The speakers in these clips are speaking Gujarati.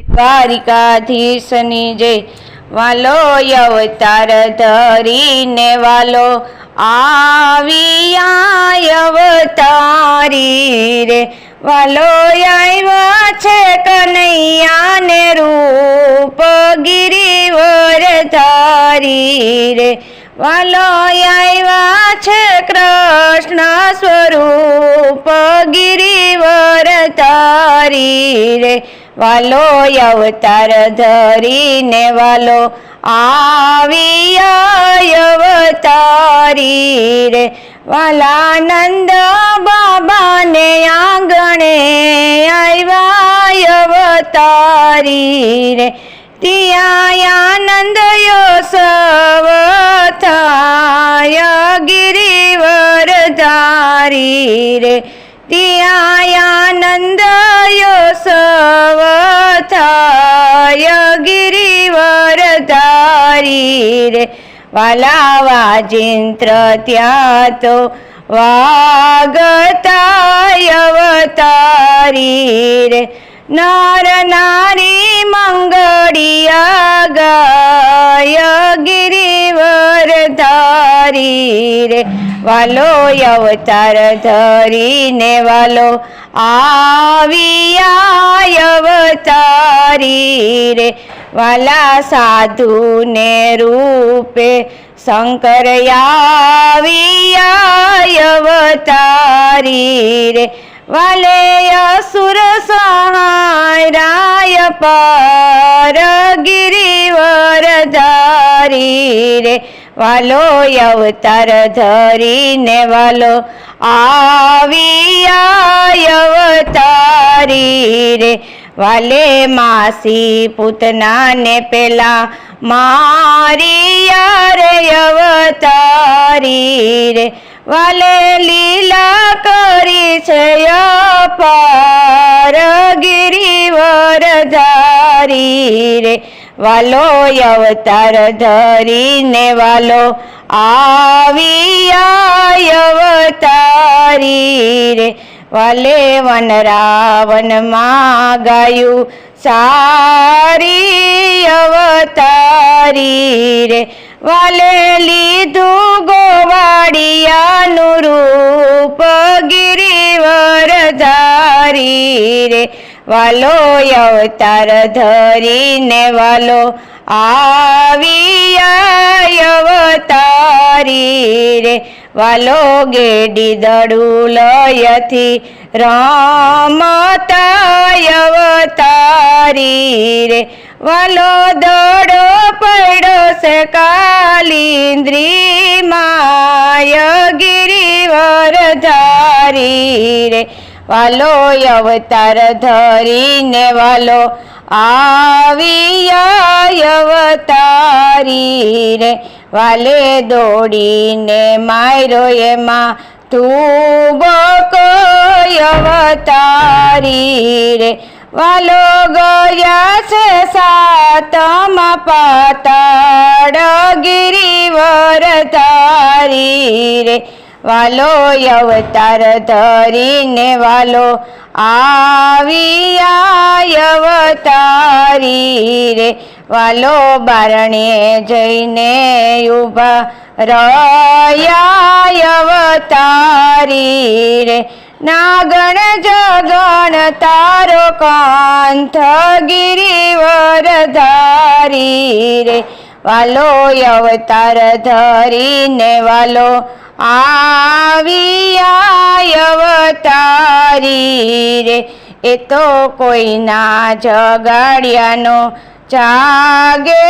દ્વારિકાધીશની જય વાલો અવતાર ધરીને વાલો આવી અવતારી રે. વાલો આવ્યા છે કનૈયાને રૂપ ગિરિવર ધારી રે. વાલો આવ્યા છે કૃષ્ણ સ્વરૂપ ગિરિવર તારી રે. વાલો અવતાર ધરીને વાલો આવી અવતારી રે. વાલાનંદ બાબાને આંગણે આવ્યા અવતારી રે. ત્યાં આનંદ યોસવ થાય ગિરિવર ધારી રે. ત્યાં આનંદ રે વાલા વાજિંત્ર ત્યાં તો વાગતાય અવતારી રે નર નારી મંગળિયા ગાય ગિરિવર ધારી રે વાલો અવતાર ધરીને વાલો આવિયા અવતારી રે વાલા સાધુને રૂપે શંકર અવતારી રે. વાલે અસુર સહાય પાર ગિરિવર ધારી રે. વાલો અવતાર ધરીને વાલો આવી અવતારી રે. વાલે માસી પૂતનાને પેલા, મારી રે અવતારી રે. વાલે લીલા કરી છે અપાર ગિરિવર ધારી રે. વાલો અવતાર ધરીને વાલો, આવી અવતારી રે. વાલે વન રાવનમાં ગાયું સારી અવતારી રે. વાલે લીધું ગોવાડિયાનું રૂપ ગિરિવર ધારી રે. વાલો અવતાર ધરીને વાલો આવી અવતારી રે. વાલો ગેડી દડું લયથી રમતાય અવતારી રે. વાલો દડો પડો છે કાલિન્દ્રી માય ગિરિવર ધારી રે. વાલો અવતાર ધરીને વાલો આવ્યા અવતારી રે વાલે દોડીને માયરો એમાં તું કોઈ અવતારી રે વાલો ગયા છે સાતમ પાતાળ ગિરિવર તારી રે વાલો અવતાર ધરીને વાલો આવ્યા અવતારી રે. વાલો બારણે જઈને ઊભા રહ્યા અવતારી રે. નાગણ જગણ તારો કાંથ ગિરિવર ધારી રે. વાલો અવતાર ધરીને વાલો આવ્યા અવતારી રે એ તો કોઈના જગાડ્યાનો જાગે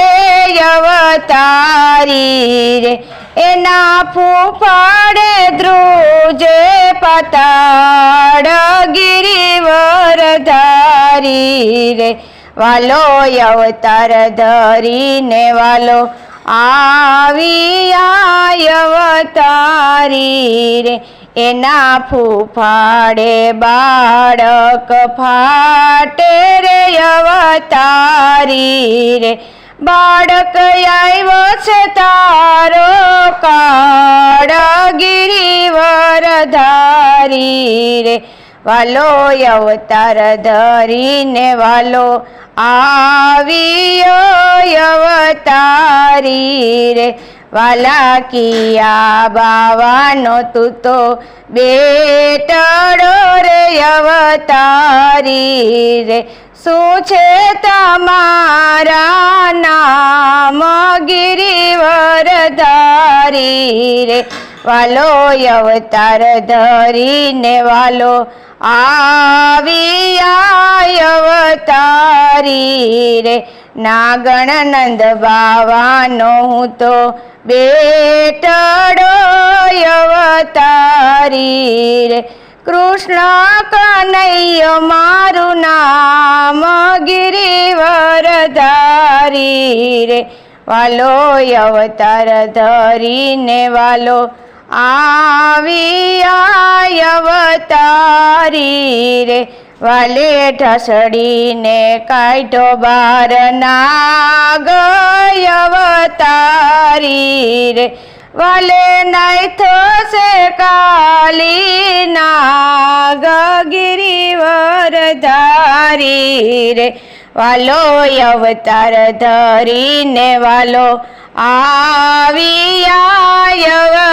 અવતારી રે એના ફૂફાડે ધ્રુજે પતાડ ગિરિવર ધારી રે વાલો અવતાર ધરીને વાલો આવ્યા અવતારી રે, એના ફૂફાડે બાળક ફાટે રે અવતારી રે. બાળક આવ્યો છે તારો કાળ ગિરિવર ધારી રે. વાલો અવતાર ધરીને વાલો આવ્યો અવતારી રે. વાલા કિયા બાવાનો તું તો બેટડો રે અવતારી રે. શું છે તમારા નામ ગિરિવરધારી રે? વાલો અવતાર ધરીને વાલો. આવ્યા અવતારી રે નાગણ બાવાનો હું તો બેટડો અવતારી રે કૃષ્ણ કનૈયો મારું નામ ગિરિવરધારી રે વાલો અવતાર ધરીને વાલો. આવી અવતારી રે વાલે ઢસડીને કાઢો બાર ના અવતારી રે વાલે નાય થશે કાલી નાગ ગિરિવરધારી રે વાલો અવતાર ધરીને વાલો આવ્યા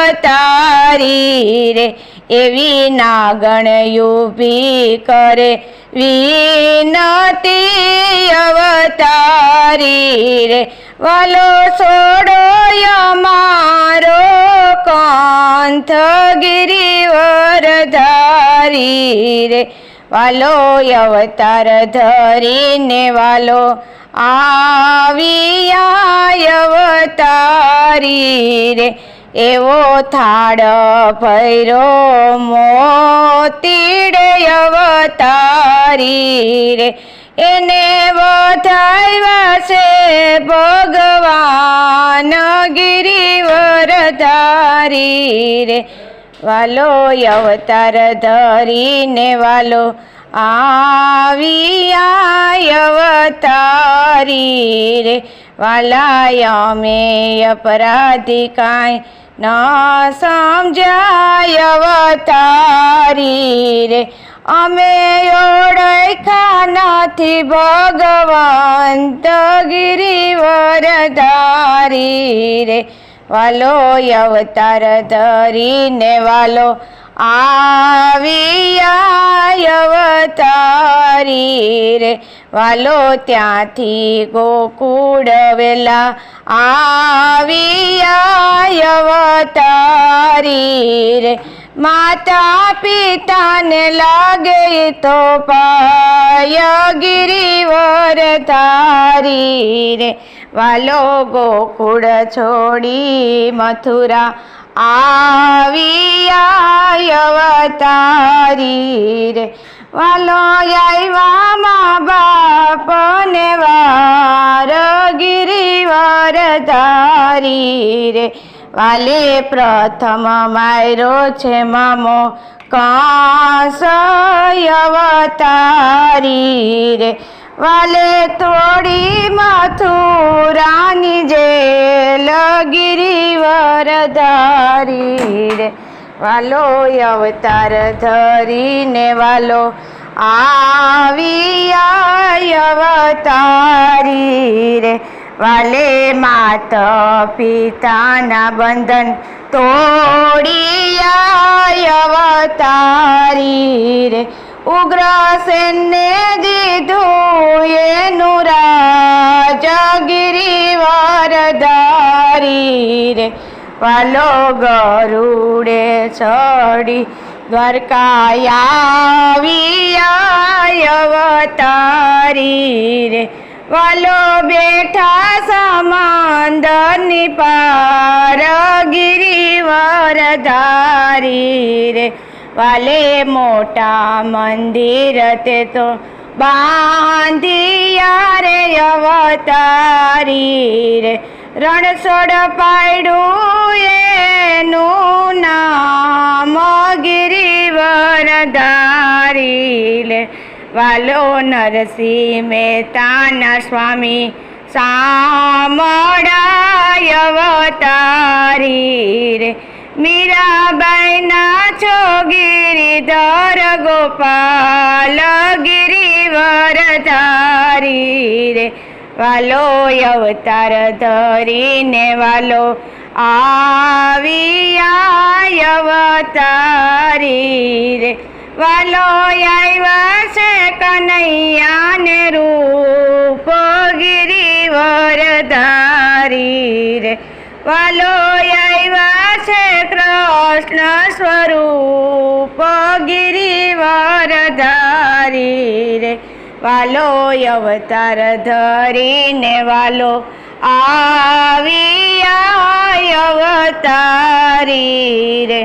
અવતારી રે એવી નાગણ યુપી કરે. વિનતી અવતારી રે વાલો છોડો મારો કાંથ ગિરિવરધારી રે વાલો અવતાર ધરીને વાલો આવ્યા અવતારી રે એવો થાળ ભૈરો મોતીડે અવતારી રે એને વધાવ્યા છે ભગવાન ગિરિવરધારી રે વાલો અવતાર ધરીને વાલો અવતારી રે વાલાય અમે અપરાધી કાંઈ ન સમજાય અવતારી રે અમે ઓળખા નથી ભગવંત ગિરિવરધારી રે વાલો અવતાર ધરીને વાલો આવ્યા અવતારી રે. વાલો ત્યાંથી ગોકુળ વેલા. આવ્યા અવતારી રે. માતા પિતાને લાગે તો પાય ગિરિવરધારી રે. વાલો ગોકુળ છોડી મથુરા આવ્યા અવતારી રે વાલો આવ્યા મા બાપને વાર ગિરિવરધારી રે વાલે પ્રથમ માયરો છે મામો કાંસ અવતારી રે વાલે તોડી મથુરાની જેલ ગિરિવરધારી રે. વાલો અવતાર ધરીને વાલો આવ્યા અવતારી રે. વાલે માત પિતાના બંધન તોડિયા અવતારી રે. ઉગ્રસેનને દીધું એનું રાજ ધારી રે? વાલો ગરુડે ચડી દ્વારકાયા અવતારી રે. વાલો બેઠા સમંદરની પાર ગિરિવરધારી રે. વાલે મોટા મંદિર તે તો બાંધિયા રે અવતારી રે. રણછોડ પાડ્યું એનું નામ ગિરિવરધારી લે. વાલો નરસિંહ મહેતાના સ્વામી સામળાય અવતારી રે. મીરાબાઈના છો ગિરિધર ગોપાલ ગિરિવર ધારી રે. વાલો અવતાર ધરીને વાલો આવ્યા અવતારી રે. વાલો આવ્યા છે કનૈયાને રૂપ ગિરિવર ધારી રે. વાલો આવ્યા છે કૃષ્ણ સ્વરૂપ, ગિરિવર ધારી રે. વાલો અવતાર ધરીને વાલો આવ્યા અવતારી રે.